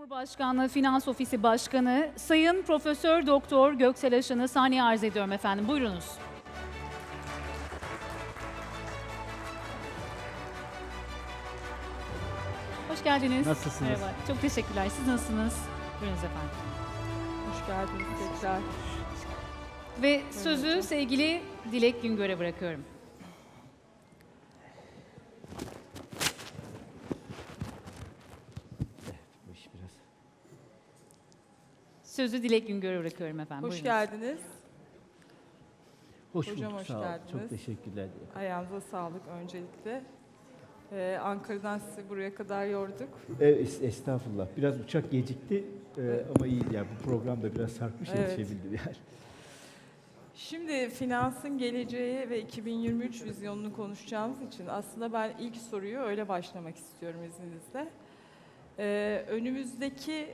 Cumhurbaşkanlığı Finans Ofisi Başkanı Sayın Profesör Doktor Göksel Aşan'ı sahneye arz ediyorum efendim. Buyurunuz. Hoş geldiniz. Nasılsınız? Merhaba. Çok teşekkürler. Siz nasılsınız? Buyurunuz efendim. Hoş geldiniz tekrar. Ve sözü sevgili Dilek Güngör'e bırakıyorum. Bu iş biraz. Sözü Dilek Güngör'e bırakıyorum efendim. Hoş Buyurunuz. geldiniz. Hoş Hocam bulduk. hoş Sağ geldiniz. Çok teşekkürler. Ayağınıza sağlık öncelikle. Ee, Ankara'dan sizi buraya kadar yorduk. Evet, es- estağfurullah. Biraz uçak gecikti e, ama iyi yani bu program da biraz sarkmış Evet. yetişebildim yani. Şimdi finansın geleceği ve 2023 vizyonunu konuşacağımız için aslında ben ilk soruyu öyle başlamak istiyorum izninizle. Ee, önümüzdeki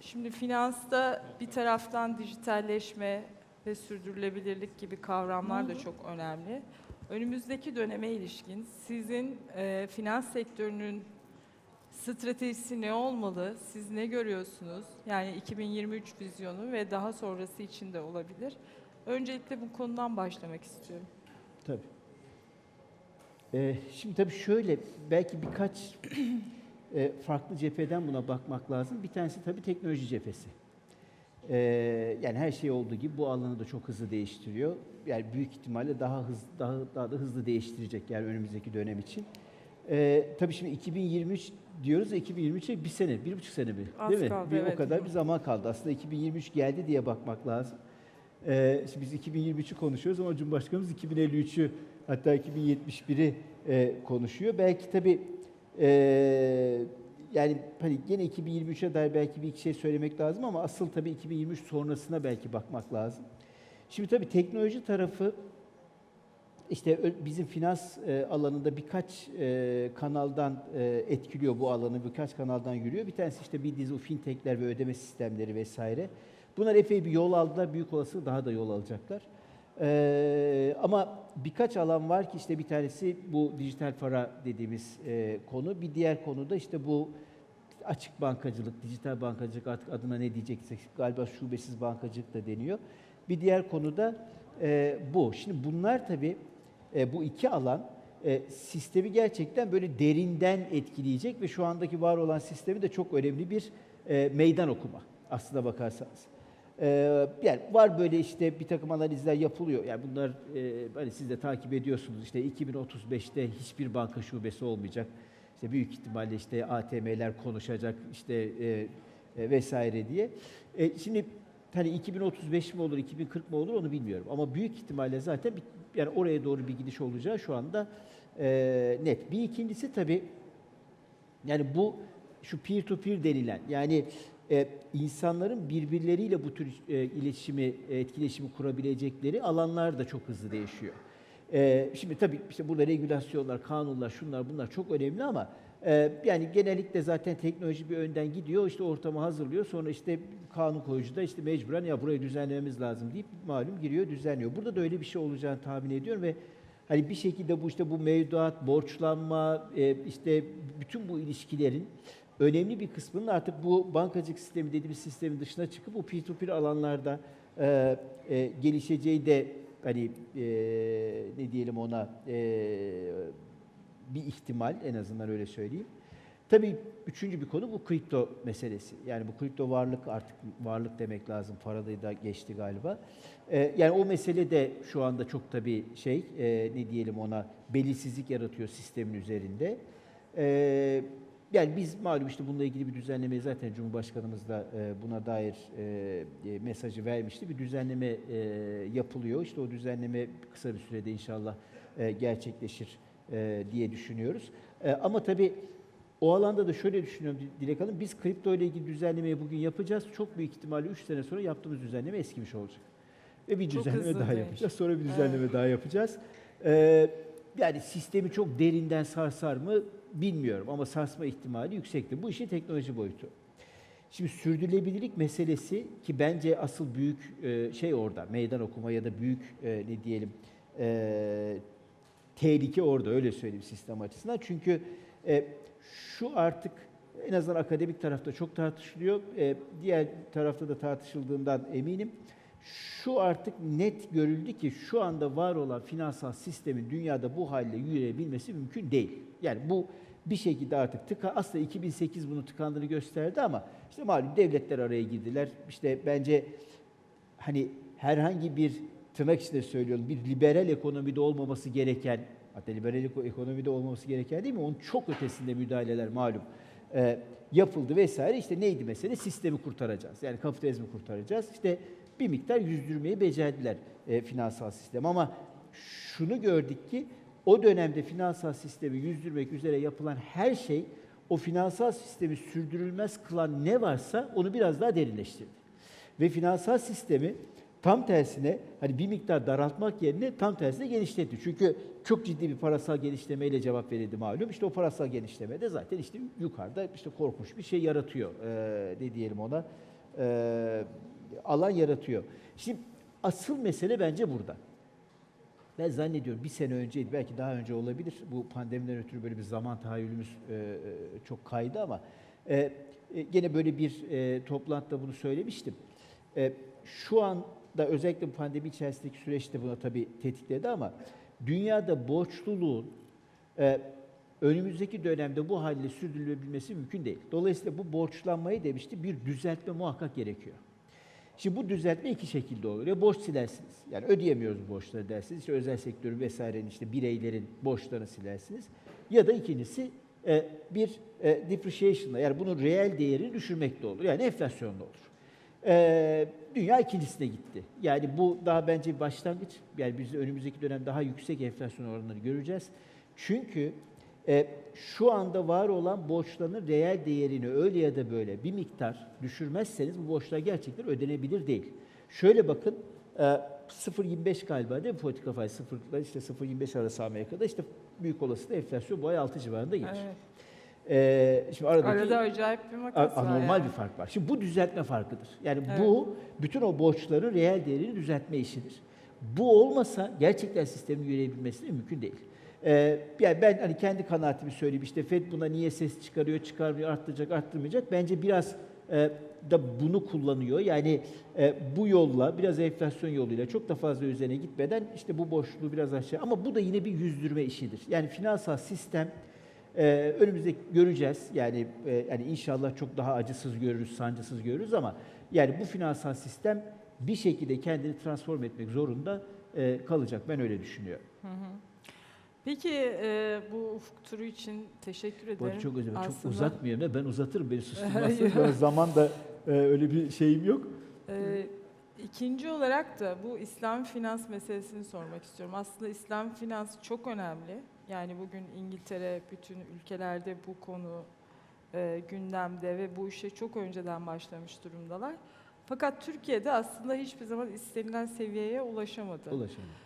şimdi finansta bir taraftan dijitalleşme ve sürdürülebilirlik gibi kavramlar da çok önemli. Önümüzdeki döneme ilişkin sizin e, finans sektörünün stratejisi ne olmalı? Siz ne görüyorsunuz? Yani 2023 vizyonu ve daha sonrası için de olabilir. Öncelikle bu konudan başlamak istiyorum. Tabii. Ee, şimdi tabii şöyle belki birkaç e, farklı cepheden buna bakmak lazım. Bir tanesi tabii teknoloji cephesi. Ee, yani her şey olduğu gibi bu alanı da çok hızlı değiştiriyor. Yani büyük ihtimalle daha hızlı daha daha da hızlı değiştirecek yani önümüzdeki dönem için. Ee, tabii şimdi 2023 diyoruz ya 2023'e bir sene, bir buçuk sene mi? Az Değil mi? kaldı, bir, evet. O kadar bir zaman kaldı. Aslında 2023 geldi diye bakmak lazım. Ee, şimdi biz 2023'ü konuşuyoruz ama Cumhurbaşkanımız 2053'ü hatta 2071'i e, konuşuyor. Belki tabii e, yani hani gene 2023'e dair belki bir iki şey söylemek lazım ama asıl tabii 2023 sonrasına belki bakmak lazım. Şimdi tabii teknoloji tarafı işte bizim finans e, alanında birkaç e, kanaldan e, etkiliyor bu alanı, birkaç kanaldan yürüyor. Bir tanesi işte bildiğiniz o fintechler ve ödeme sistemleri vesaire. Bunlar epey bir yol aldılar, büyük olasılıkla daha da yol alacaklar. E, ama birkaç alan var ki işte bir tanesi bu dijital para dediğimiz e, konu. Bir diğer konu da işte bu açık bankacılık, dijital bankacılık artık adına ne diyeceksek galiba şubesiz bankacılık da deniyor. Bir diğer konu da e, bu. Şimdi bunlar tabii e, bu iki alan e, sistemi gerçekten böyle derinden etkileyecek ve şu andaki var olan sistemi de çok önemli bir e, meydan okuma aslına bakarsanız. E, yani var böyle işte bir takım analizler yapılıyor. Yani bunlar e, hani siz de takip ediyorsunuz. İşte 2035'te hiçbir banka şubesi olmayacak. İşte büyük ihtimalle işte ATM'ler konuşacak işte e, e, vesaire diye. E, şimdi hani 2035 mi olur, 2040 mı olur onu bilmiyorum. Ama büyük ihtimalle zaten bir, yani oraya doğru bir gidiş olacağı şu anda e, net. Bir ikincisi tabii yani bu şu peer to peer denilen yani e, insanların birbirleriyle bu tür e, iletişimi, e, etkileşimi kurabilecekleri alanlar da çok hızlı değişiyor. E, şimdi tabii işte burada regülasyonlar, kanunlar, şunlar bunlar çok önemli ama e, yani genellikle zaten teknoloji bir önden gidiyor, işte ortamı hazırlıyor. Sonra işte kanun koyucu da işte mecburen ya burayı düzenlememiz lazım deyip malum giriyor, düzenliyor. Burada da öyle bir şey olacağını tahmin ediyorum ve Hani bir şekilde bu işte bu mevduat, borçlanma, e, işte bütün bu ilişkilerin önemli bir kısmının artık bu bankacılık sistemi dediğimiz sistemin dışına çıkıp bu P2P alanlarda e, e, gelişeceği de hani e, ne diyelim ona e, bir ihtimal en azından öyle söyleyeyim. Tabii üçüncü bir konu bu kripto meselesi. Yani bu kripto varlık artık varlık demek lazım. Paradayı da geçti galiba. Ee, yani o mesele de şu anda çok tabii şey e, ne diyelim ona belirsizlik yaratıyor sistemin üzerinde. Ee, yani biz malum işte bununla ilgili bir düzenleme zaten Cumhurbaşkanımız da e, buna dair e, e, mesajı vermişti. Bir düzenleme yapılıyor. İşte o düzenleme kısa bir sürede inşallah gerçekleşir diye düşünüyoruz. Ama tabii o alanda da şöyle düşünüyorum Dilek Hanım, biz kripto ile ilgili düzenlemeyi bugün yapacağız. Çok büyük ihtimalle 3 sene sonra yaptığımız düzenleme eskimiş olacak. Ve bir düzenleme daha yapacağız. Sonra bir düzenleme daha yapacağız. Ee, yani sistemi çok derinden sarsar mı bilmiyorum ama sarsma ihtimali yüksektir. Bu işin teknoloji boyutu. Şimdi sürdürülebilirlik meselesi ki bence asıl büyük e, şey orada, meydan okuma ya da büyük e, ne diyelim e, tehlike orada öyle söyleyeyim sistem açısından. Çünkü şu artık En azından akademik tarafta çok tartışılıyor. Diğer tarafta da tartışıldığından eminim. Şu artık net görüldü ki şu anda var olan finansal sistemin dünyada bu halde yürüyebilmesi mümkün değil. Yani bu bir şekilde artık tıka aslında 2008 bunu tıkandığını gösterdi ama işte malum devletler araya girdiler. İşte bence hani herhangi bir tırnak içinde söylüyorum bir liberal ekonomide olmaması gereken hatta liberal eko- ekonomide olmaması gereken değil mi? Onun çok ötesinde müdahaleler malum e, yapıldı vesaire. İşte neydi mesele? Sistemi kurtaracağız. Yani kapitalizmi kurtaracağız. İşte bir miktar yüzdürmeyi becerdiler e, finansal sistem ama şunu gördük ki o dönemde finansal sistemi yüzdürmek üzere yapılan her şey o finansal sistemi sürdürülmez kılan ne varsa onu biraz daha derinleştirdi. Ve finansal sistemi tam tersine hani bir miktar daraltmak yerine tam tersine genişletti. Çünkü çok ciddi bir parasal genişlemeyle cevap verildi malum. İşte o parasal genişleme de zaten işte yukarıda işte korkunç bir şey yaratıyor. Ee, ne diyelim ona? Ee, alan yaratıyor. Şimdi asıl mesele bence burada. Ben zannediyorum bir sene önceydi, belki daha önce olabilir. Bu pandemiden ötürü böyle bir zaman tahayyülümüz e, e, çok kaydı ama e, e, gene böyle bir e, toplantıda bunu söylemiştim. E, şu anda özellikle bu pandemi içerisindeki süreçte bunu tabii tetikledi ama dünyada borçluluğun e, önümüzdeki dönemde bu halde sürdürülebilmesi mümkün değil. Dolayısıyla bu borçlanmayı demişti bir düzeltme muhakkak gerekiyor. Şimdi bu düzeltme iki şekilde olur. Ya borç silersiniz. Yani ödeyemiyoruz borçları dersiniz. İşte özel sektörün vesairenin işte bireylerin borçlarını silersiniz. Ya da ikincisi e, bir e, depreciation'la yani bunun reel değerini düşürmekle olur. Yani enflasyonla olur. E, dünya ikincisine gitti. Yani bu daha bence bir başlangıç. Yani biz önümüzdeki dönem daha yüksek enflasyon oranları göreceğiz. Çünkü e, şu anda var olan borçların reel değerini öyle ya da böyle bir miktar düşürmezseniz bu borçlar gerçekten ödenebilir değil. Şöyle bakın, e, 0.25 galiba değil mi politika faiz? 0 ile işte 0.25 arası Amerika'da işte büyük olasılıkla enflasyon bu ay 6 civarında gelir. Evet. E, şimdi aradaki Arada acayip bir makas var. anormal yani. bir fark var. Şimdi bu düzeltme farkıdır. Yani Evet. bu bütün o borçların reel değerini düzeltme işidir. Bu olmasa gerçekten sistemin yürüyebilmesi de mümkün değil. Ee, yani ben hani kendi kanaatimi söyleyeyim işte Fed buna niye ses çıkarıyor, çıkarmıyor, arttıracak, arttırmayacak. Bence biraz e, da bunu kullanıyor. Yani e, bu yolla, biraz enflasyon yoluyla çok da fazla üzerine gitmeden işte bu boşluğu biraz aşağı. Ama bu da yine bir yüzdürme işidir. Yani finansal sistem ee, önümüzde göreceğiz. Yani e, yani inşallah çok daha acısız görürüz, sancısız görürüz ama yani bu finansal sistem bir şekilde kendini transform etmek zorunda e, kalacak. Ben öyle düşünüyorum. Peki e, bu ufuk turu için teşekkür ederim. Bu arada çok özür dilerim. Çok Aslında, uzatmıyorum da ben uzatırım beni susturmazsınız. Hayır. Ben zaman da e, öyle bir şeyim yok. e, ikinci olarak da bu İslam finans meselesini sormak istiyorum. Aslında İslam finans çok önemli. Yani bugün İngiltere, bütün ülkelerde bu konu e, gündemde ve bu işe çok önceden başlamış durumdalar. Fakat Türkiye'de aslında hiçbir zaman istenilen seviyeye ulaşamadı. Ulaşalım.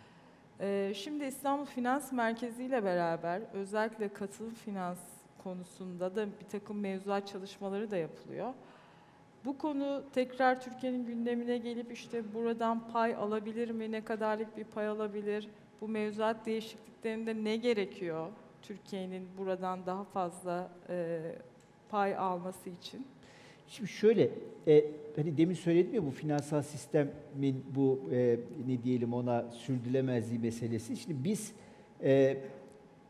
Ee, Şimdi İstanbul Finans Merkezi ile beraber özellikle katılım finans konusunda da bir takım mevzuat çalışmaları da yapılıyor. Bu konu tekrar Türkiye'nin gündemine gelip işte buradan pay alabilir mi, ne kadarlık bir pay alabilir, bu mevzuat değişikliklerinde ne gerekiyor Türkiye'nin buradan daha fazla e, pay alması için? Şimdi şöyle, e, hani demin söyledim ya bu finansal sistemin bu e, ne diyelim ona sürdürülemezliği meselesi. Şimdi biz e,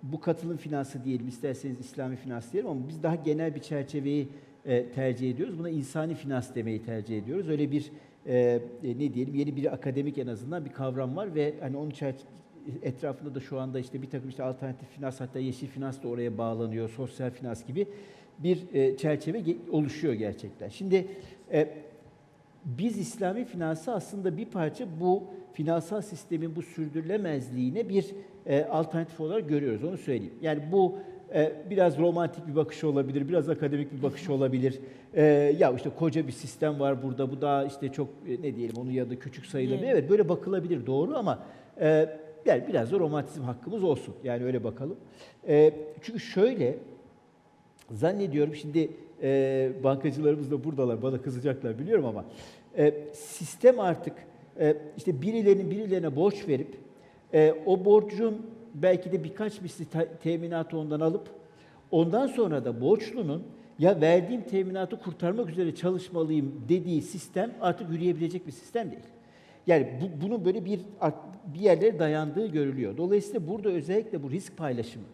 bu katılım finansı diyelim, isterseniz İslami finans diyelim ama biz daha genel bir çerçeveyi e, tercih ediyoruz. Buna insani finans demeyi tercih ediyoruz. Öyle bir e, e, ne diyelim yeni bir akademik en azından bir kavram var ve hani onun etrafında da şu anda işte bir takım işte alternatif finans hatta yeşil finans da oraya bağlanıyor, sosyal finans gibi bir e, çerçeve oluşuyor gerçekten. Şimdi e, biz İslami finansı aslında bir parça bu finansal sistemin bu sürdürülemezliğine bir e, alternatif olarak görüyoruz. Onu söyleyeyim. Yani bu e, biraz romantik bir bakış olabilir, biraz akademik bir bakış olabilir. E, ya işte koca bir sistem var burada, bu daha işte çok e, ne diyelim onun yanında küçük sayılabilir. Evet böyle bakılabilir doğru ama e, yani biraz da romantizm hakkımız olsun. Yani öyle bakalım. E, çünkü şöyle Zannediyorum şimdi e, bankacılarımız da buradalar, bana kızacaklar biliyorum ama e, sistem artık e, işte birilerinin birilerine borç verip e, o borcun belki de birkaç misli te- teminatı ondan alıp ondan sonra da borçlunun ya verdiğim teminatı kurtarmak üzere çalışmalıyım dediği sistem artık yürüyebilecek bir sistem değil. Yani bu, bunun böyle bir bir yerlere dayandığı görülüyor. Dolayısıyla burada özellikle bu risk paylaşımı,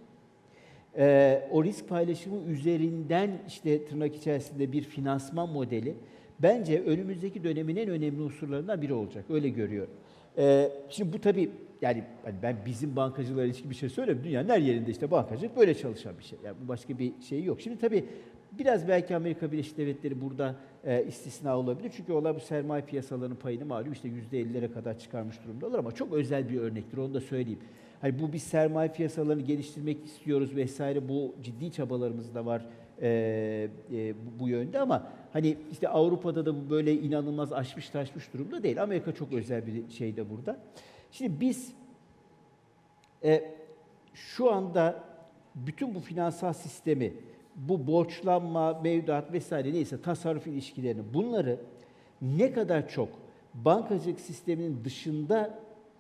ee, o risk paylaşımı üzerinden işte tırnak içerisinde bir finansman modeli bence önümüzdeki dönemin en önemli unsurlarından biri olacak. Öyle görüyorum. Ee, şimdi bu tabii yani hani ben bizim bankacılara ilişkin bir şey söylemiyorum. Dünyanın her yerinde işte bankacılık böyle çalışan bir şey. Yani bu başka bir şey yok. Şimdi tabii biraz belki Amerika Birleşik Devletleri burada e, istisna olabilir. Çünkü onlar bu sermaye piyasalarının payını malum işte %50'lere kadar çıkarmış durumdalar ama çok özel bir örnektir onu da söyleyeyim. Hani bu biz sermaye piyasalarını geliştirmek istiyoruz vesaire bu ciddi çabalarımız da var e, e, bu, yönde ama hani işte Avrupa'da da bu böyle inanılmaz aşmış taşmış durumda değil. Amerika çok özel bir şey de burada. Şimdi biz e, şu anda bütün bu finansal sistemi, bu borçlanma, mevduat vesaire neyse tasarruf ilişkilerini bunları ne kadar çok bankacılık sisteminin dışında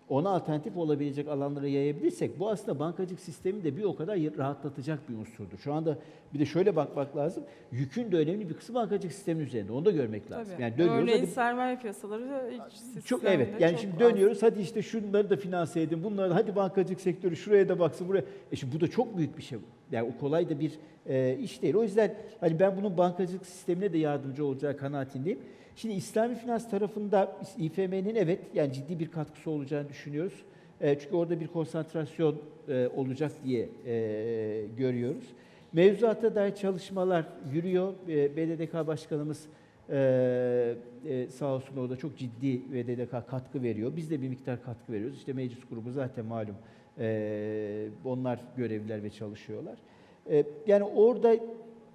ona alternatif olabilecek alanlara yayabilirsek bu aslında bankacılık sistemi de bir o kadar rahatlatacak bir unsurdur. Şu anda bir de şöyle bakmak lazım. Yükün de önemli bir kısmı bankacılık sistemin üzerinde. Onu da görmek lazım. Tabii. Yani dönüyoruz Örneğin hadi- sermaye piyasaları çok evet. Yani çok şimdi az. dönüyoruz. Hadi işte şunları da finanse edin. Bunları hadi bankacılık sektörü şuraya da baksın buraya. E şimdi bu da çok büyük bir şey. bu. Yani o kolay da bir e, iş değil. O yüzden hani ben bunun bankacılık sistemine de yardımcı olacağı kanaatindeyim. Şimdi İslami finans tarafında İFM'nin evet yani ciddi bir katkısı olacağını düşünüyoruz. E, çünkü orada bir konsantrasyon e, olacak diye e, görüyoruz. Mevzuata dair çalışmalar yürüyor. E, BDDK Başkanımız ee, e, sağ olsun orada çok ciddi VDDK katkı veriyor. Biz de bir miktar katkı veriyoruz. İşte meclis grubu zaten malum ee, onlar görevliler ve çalışıyorlar. Ee, yani orada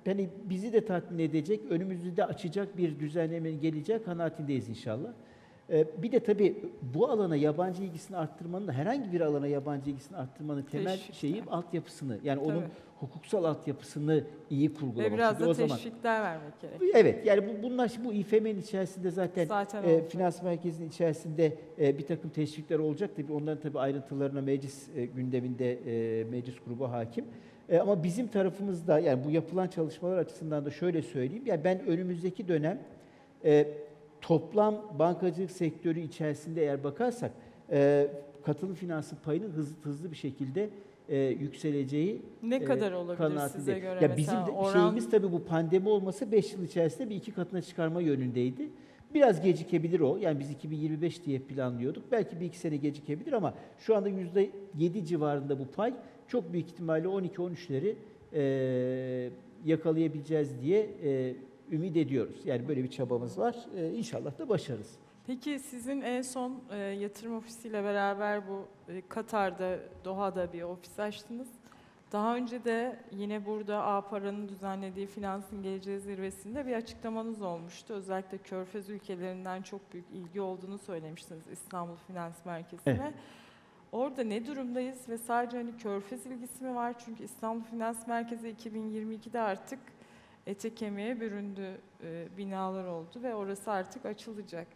hani bizi de tatmin edecek, önümüzde de açacak bir düzenlemenin geleceği kanaatindeyiz inşallah. Ee, bir de tabii bu alana yabancı ilgisini arttırmanın, herhangi bir alana yabancı ilgisini arttırmanın temel Teşvikler. şeyi altyapısını, yani onun Tabii. hukuksal altyapısını iyi kurgulamak. Ve biraz da o zaman teşvikler vermek gerek. Evet, yani bu, bunlar bu İFM'nin içerisinde zaten, Zaten e, finans merkezinin içerisinde e, bir takım teşvikler olacak. Tabii onların tabii ayrıntılarına meclis e, gündeminde e, meclis grubu hakim. E, ama bizim tarafımızda yani bu yapılan çalışmalar açısından da şöyle söyleyeyim. Yani ben önümüzdeki dönem e, toplam bankacılık sektörü içerisinde eğer bakarsak e, katılım finansı payının hızlı hızlı bir şekilde e, yükseleceği Ne e, kadar olabilir size göre Ya bizim de oran? şeyimiz tabii bu pandemi olması 5 yıl içerisinde bir iki katına çıkarma yönündeydi. Biraz gecikebilir o. Yani biz 2025 diye planlıyorduk. Belki bir iki sene gecikebilir ama şu anda %7 civarında bu pay çok büyük ihtimalle 12-13'leri e, yakalayabileceğiz diye e, ümit ediyoruz. Yani böyle bir çabamız var. E, inşallah da başarırız. Peki sizin en son e, yatırım ofisiyle beraber bu e, Katar'da, Doha'da bir ofis açtınız. Daha önce de yine burada A Para'nın düzenlediği Finansın Geleceği Zirvesi'nde bir açıklamanız olmuştu. Özellikle Körfez ülkelerinden çok büyük ilgi olduğunu söylemiştiniz İstanbul Finans Merkezi'ne. Evet. Orada ne durumdayız ve sadece hani Körfez ilgisi mi var? Çünkü İstanbul Finans Merkezi 2022'de artık ete kemiğe büründü, e, binalar oldu ve orası artık açılacak.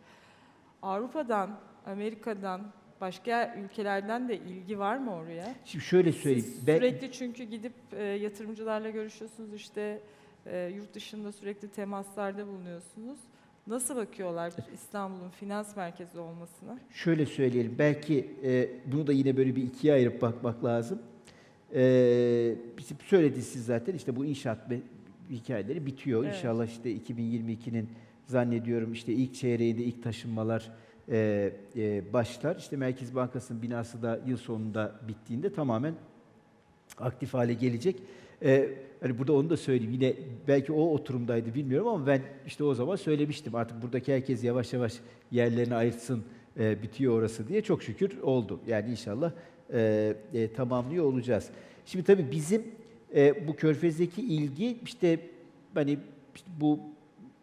Avrupa'dan, Amerika'dan, başka ülkelerden de ilgi var mı oraya? Şimdi şöyle söyleyeyim. Siz Ben- sürekli çünkü gidip e, yatırımcılarla görüşüyorsunuz işte e, yurt dışında sürekli temaslarda bulunuyorsunuz. Nasıl bakıyorlar İstanbul'un finans merkezi olmasına? Şöyle söyleyelim, belki e, bunu da yine böyle bir ikiye ayırıp bakmak lazım. E, bizim söylediniz siz zaten işte bu inşaat hikayeleri bitiyor. Evet. İnşallah işte 2022'nin zannediyorum işte ilk çeyreğinde ilk taşınmalar e, e, başlar. İşte Merkez Bankası'nın binası da yıl sonunda bittiğinde tamamen aktif hale gelecek. Ee, hani burada onu da söyleyeyim. Yine belki o oturumdaydı bilmiyorum ama ben işte o zaman söylemiştim. Artık buradaki herkes yavaş yavaş yerlerini ayırtsın, e, bitiyor orası diye. Çok şükür oldu. Yani inşallah e, e, tamamlıyor olacağız. Şimdi tabii bizim e, bu Körfez'deki ilgi işte hani işte bu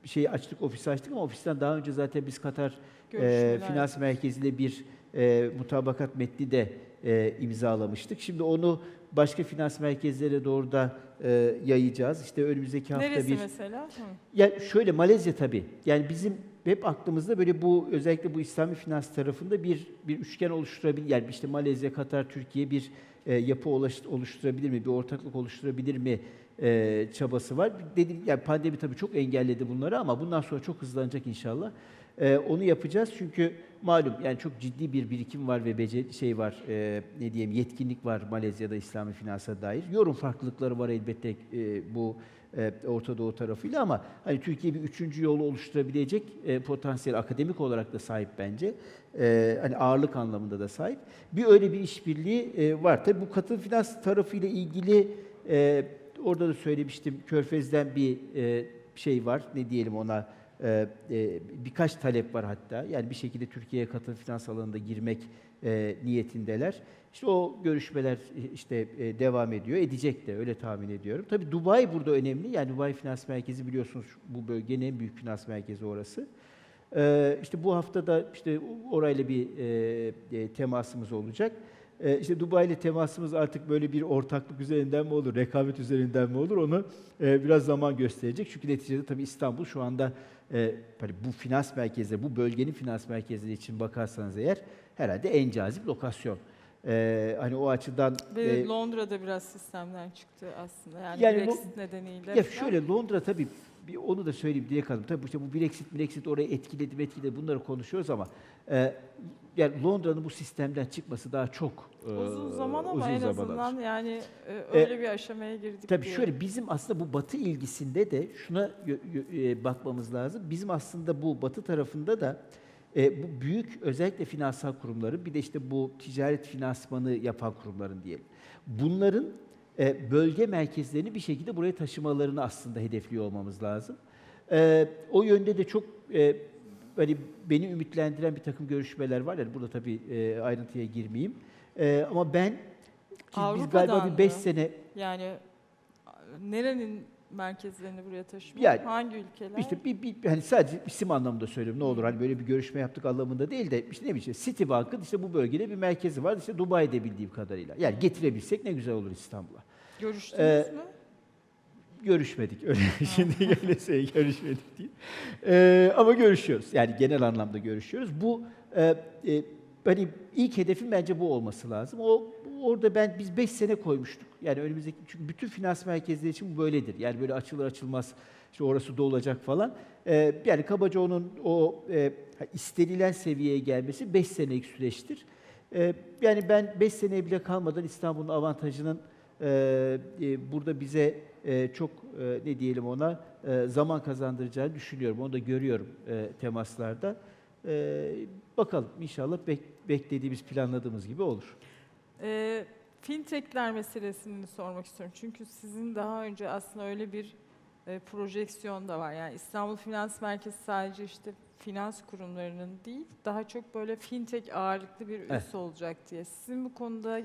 şeyi açtık, ofisi açtık ama ofisten daha önce zaten biz Katar e. Finans Merkezi'yle bir e, mutabakat metni de e, imzalamıştık. Şimdi onu başka finans merkezlere doğru da e, yayacağız. İşte önümüzdeki hafta Neresi bir... mesela? Hı. Ya şöyle Malezya tabii. Yani bizim hep aklımızda böyle bu özellikle bu İslami finans tarafında bir bir üçgen oluşturabilir. Yani işte Malezya, Katar, Türkiye bir e, yapı oluşturabilir mi? Bir ortaklık oluşturabilir mi? E, çabası var. Dedim yani pandemi tabii çok engelledi bunları ama bundan sonra çok hızlanacak inşallah. E, onu yapacağız çünkü malum yani çok ciddi bir birikim var ve bece şey var e, ne diyeyim yetkinlik var Malezya'da İslami finansa dair. Yorum farklılıkları var elbette e, bu e, Orta Doğu tarafıyla ama hani Türkiye bir üçüncü yolu oluşturabilecek e, potansiyel akademik olarak da sahip bence. E, hani ağırlık anlamında da sahip. Bir öyle bir işbirliği e, var. Tabii bu katıl finans tarafıyla ilgili e, orada da söylemiştim Körfez'den bir e, şey var. Ne diyelim ona? E, e, birkaç talep var hatta. Yani bir şekilde Türkiye'ye katıl finans alanında girmek e, niyetindeler. İşte o görüşmeler e, işte e, devam ediyor. Edecek de öyle tahmin ediyorum. Tabii Dubai burada önemli. Yani Dubai Finans Merkezi biliyorsunuz bu bölgenin en büyük finans merkezi orası. Ee, işte bu hafta da işte orayla bir e, e, temasımız olacak. Ee, işte Dubai ile temasımız artık böyle bir ortaklık üzerinden mi olur, rekabet üzerinden mi olur onu e, biraz zaman gösterecek. Çünkü neticede tabii İstanbul şu anda e, hani bu finans merkezi, bu bölgenin finans merkezleri için bakarsanız eğer herhalde en cazip lokasyon. Ee, hani o açıdan Ve e, Londra'da biraz sistemden çıktı aslında. Yani, Yani Brexit nedeniyle. Ya falan. şöyle Londra tabii bir onu da söyleyeyim diye kaldım. Tabii işte bu Brexit, Brexit orayı etkiledi, etkiledi bunları konuşuyoruz ama e, yani Londra'nın bu sistemden çıkması daha çok e, uzun zaman ama uzun en zaman azından alır. yani e, öyle bir aşamaya girdik Tabii diye. şöyle bizim aslında bu Batı ilgisinde de şuna e, bakmamız lazım. Bizim aslında bu Batı tarafında da e, bu büyük özellikle finansal kurumların bir de işte bu ticaret finansmanı yapan kurumların diyelim. Bunların e, bölge merkezlerini bir şekilde buraya taşımalarını aslında hedefliyor olmamız lazım. E, o yönde de çok e, hani beni ümitlendiren bir takım görüşmeler var. Yani burada tabii e, ayrıntıya girmeyeyim. E, ama ben biz galiba bir 5 mı? sene Yani nerenin merkezlerini buraya taşımak? Yani Hangi ülkeler? İşte bir, bir hani sadece isim anlamında söylüyorum. Ne olur hani böyle bir görüşme yaptık anlamında değil de işte ne bileyim Citibank'ın işte bu bölgede bir merkezi var. işte Dubai'de bildiğim kadarıyla. Yani getirebilsek ne güzel olur İstanbul'a. Görüştünüz Ee, mü? Görüşmedik öyle. Şimdi şey görüşmedik değil. Ee, ama görüşüyoruz. Yani genel anlamda görüşüyoruz. Bu e, e, hani ilk hedefim bence bu olması lazım. O orada ben biz 5 sene koymuştuk. Yani önümüzdeki çünkü bütün finans merkezleri için bu böyledir. Yani böyle açılır açılmaz işte orası dolacak falan. Ee, yani kabaca onun o e, istenilen seviyeye gelmesi 5 senelik süreçtir. Ee, yani ben 5 seneye bile kalmadan İstanbul'un avantajının burada bize e, çok e, ne diyelim ona e, zaman kazandıracağını düşünüyorum. Onu da görüyorum e, temaslarda. E, bakalım inşallah bek- beklediğimiz, planladığımız gibi olur. Ee, fintechler meselesini sormak istiyorum. Çünkü sizin daha önce aslında öyle bir e, projeksiyon da var. Yani İstanbul Finans Merkezi sadece işte finans kurumlarının değil, daha çok böyle fintech ağırlıklı bir üs Evet. olacak diye. Sizin bu konuda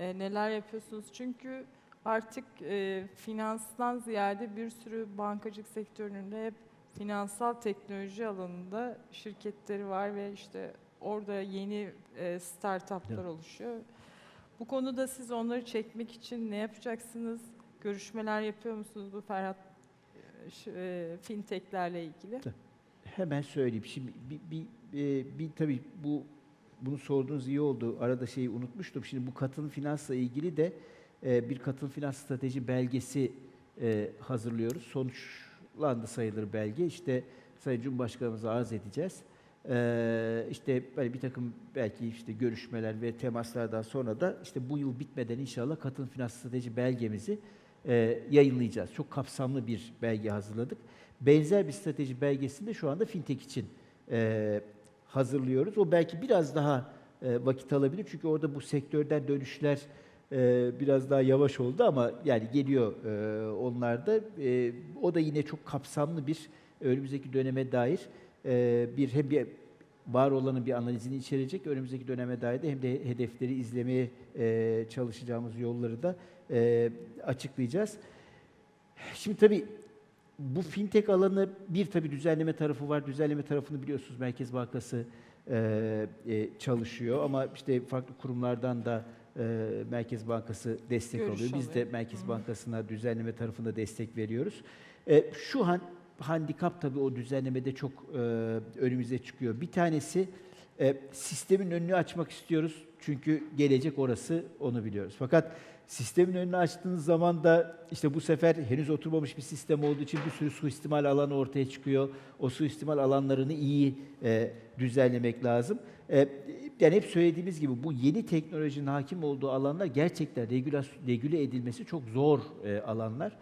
e, neler yapıyorsunuz? Çünkü artık e, finanstan ziyade bir sürü bankacılık sektöründe hep finansal teknoloji alanında şirketleri var ve işte orada yeni e, startuplar Evet. oluşuyor. Bu konuda siz onları çekmek için ne yapacaksınız? Görüşmeler yapıyor musunuz bu Ferhat e, e, fintechlerle ilgili? Hemen söyleyeyim. Şimdi bir, bir, e, bir tabii bu bunu sorduğunuz iyi oldu. Arada şeyi unutmuştum. Şimdi bu katılım finansla ilgili de e, bir katılım finans strateji belgesi e, hazırlıyoruz. Sonuçlandı sayılır belge. İşte Sayın Cumhurbaşkanımıza arz edeceğiz. E, işte böyle bir takım belki işte görüşmeler ve temaslardan sonra da işte bu yıl bitmeden inşallah katılım finans strateji belgemizi e, yayınlayacağız. Çok kapsamlı bir belge hazırladık. Benzer bir strateji belgesini de şu anda fintech için e, hazırlıyoruz. O belki biraz daha e, vakit alabilir çünkü orada bu sektörden dönüşler e, biraz daha yavaş oldu ama yani geliyor e, onlar. E, o da yine çok kapsamlı bir önümüzdeki döneme dair e, bir hem bir var olanın bir analizini içerecek, önümüzdeki döneme dair de hem de hedefleri izlemeye e, çalışacağımız yolları da e, açıklayacağız. Şimdi tabii bu fintech alanı bir tabii düzenleme tarafı var. Düzenleme tarafını biliyorsunuz Merkez Bankası e, e, çalışıyor ama işte farklı kurumlardan da e, Merkez Bankası destek Görüş alıyor. Biz de. Merkez Hı. Bankası'na düzenleme tarafında destek veriyoruz. E, şu an handikap tabii o düzenlemede çok e, önümüze çıkıyor. Bir tanesi e, sistemin önünü açmak istiyoruz. Çünkü gelecek orası onu biliyoruz. Fakat sistemin önünü açtığınız zaman da işte bu sefer henüz oturmamış bir sistem olduğu için bir sürü suistimal alanı ortaya çıkıyor. O suistimal alanlarını iyi e, düzenlemek lazım. E, yani hep söylediğimiz gibi bu yeni teknolojinin hakim olduğu alanlar gerçekten regülas- regüle edilmesi çok zor e, alanlar.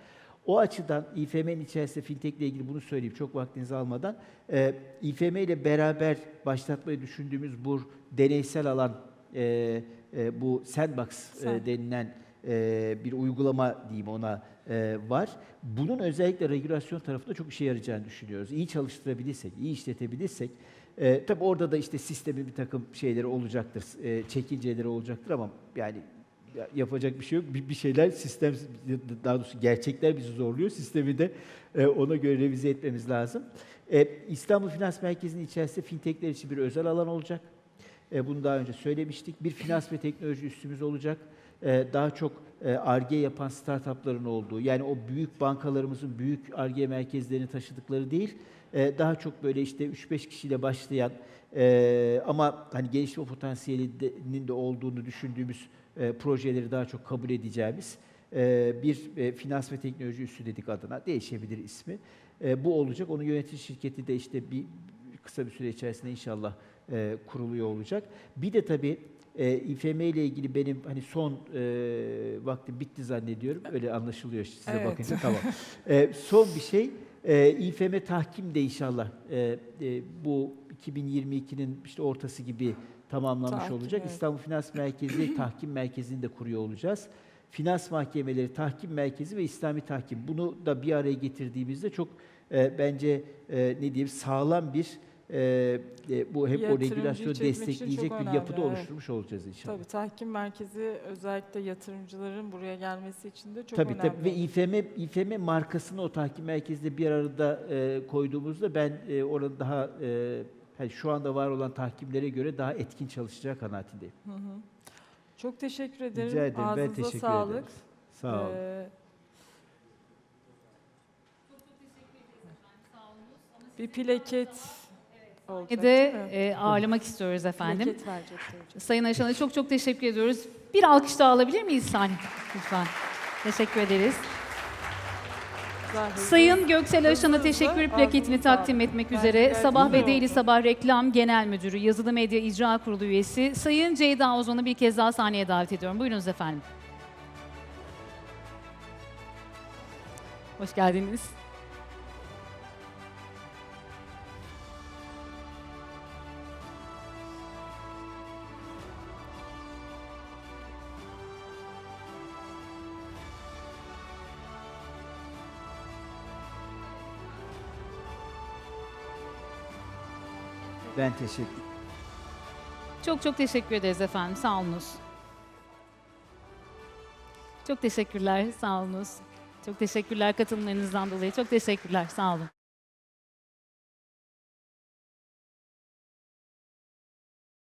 O açıdan İFM'nin içerisinde fintech ile ilgili bunu söyleyeyim çok vaktinizi almadan. E, İFM ile beraber başlatmayı düşündüğümüz bu deneysel alan, e, e, bu sandbox e, denilen e, bir uygulama diyeyim ona e, var. Bunun özellikle regülasyon tarafında çok işe yarayacağını düşünüyoruz. İyi çalıştırabilirsek, iyi işletebilirsek, e, tabii orada da işte sistemin bir takım şeyleri olacaktır, e, çekinceleri olacaktır ama yani ya- yapacak bir şey yok. Bir, bir şeyler sistem, daha doğrusu gerçekler bizi zorluyor. Sistemi de e, ona göre revize etmemiz lazım. E, İstanbul Finans Merkezi'nin içerisinde fintechler için bir özel alan olacak. E, bunu daha önce söylemiştik. Bir finans ve teknoloji üstümüz olacak. E, daha çok ARGE yapan startupların olduğu, yani o büyük bankalarımızın büyük ARGE merkezlerini taşıdıkları değil, e, daha çok böyle işte 3-5 kişiyle başlayan e, ama hani gelişme potansiyelinin de olduğunu düşündüğümüz projeleri daha çok kabul edeceğimiz bir finans ve teknoloji üssü dedik adına. Değişebilir ismi. Bu olacak. Onun yönetici şirketi de işte bir kısa bir süre içerisinde inşallah kuruluyor olacak. Bir de tabii e, İFM ile ilgili benim hani son e, vaktim bitti zannediyorum. Öyle anlaşılıyor size Evet. bakınca tamam. E, son bir şey e, İFM tahkim de inşallah e, e, bu 2022'nin işte ortası gibi tamamlanmış Tahkim, olacak. evet. İstanbul Finans Merkezi tahkim merkezini de kuruyor olacağız. Finans mahkemeleri tahkim merkezi ve İslami tahkim. Bunu da bir araya getirdiğimizde çok e, bence e, ne diyeyim sağlam bir e, e, bu hep o regülasyonu destekleyecek bir yapıda evet. oluşturmuş olacağız inşallah. Tabii tahkim merkezi özellikle yatırımcıların buraya gelmesi için de çok tabii önemli. tabii ve İFM İFM markasını o tahkim merkezinde bir arada e, koyduğumuzda ben e, orada daha e, hani şu anda var olan tahkimlere göre daha etkin çalışacağı kanaatindeyim. Hı hı. Çok teşekkür ederim. Rica ederim. Ben Ağzınıza teşekkür sağlık. ederim. Sağ olun. Ee, bir plaket olacak. Bir de e, ağırlamak istiyoruz efendim. Plaket. Sayın Aşan'a çok çok teşekkür ediyoruz. Bir alkış daha alabilir miyiz Sani? Lütfen. Teşekkür ederiz. Sayın Göksel Aşan'a teşekkür plaketini takdim etmek üzere Sabah ve Daily. Sabah Reklam Genel Müdürü, Yazılı Medya İcra Kurulu üyesi Sayın Ceyda Ozan'ı bir kez daha sahneye davet ediyorum. Buyurunuz efendim. Hoş geldiniz. Ben teşekkür Çok çok teşekkür ederiz efendim. Sağ. Çok teşekkürler. Sağ. Çok teşekkürler katılımlarınızdan dolayı. Çok teşekkürler. Sağ olun.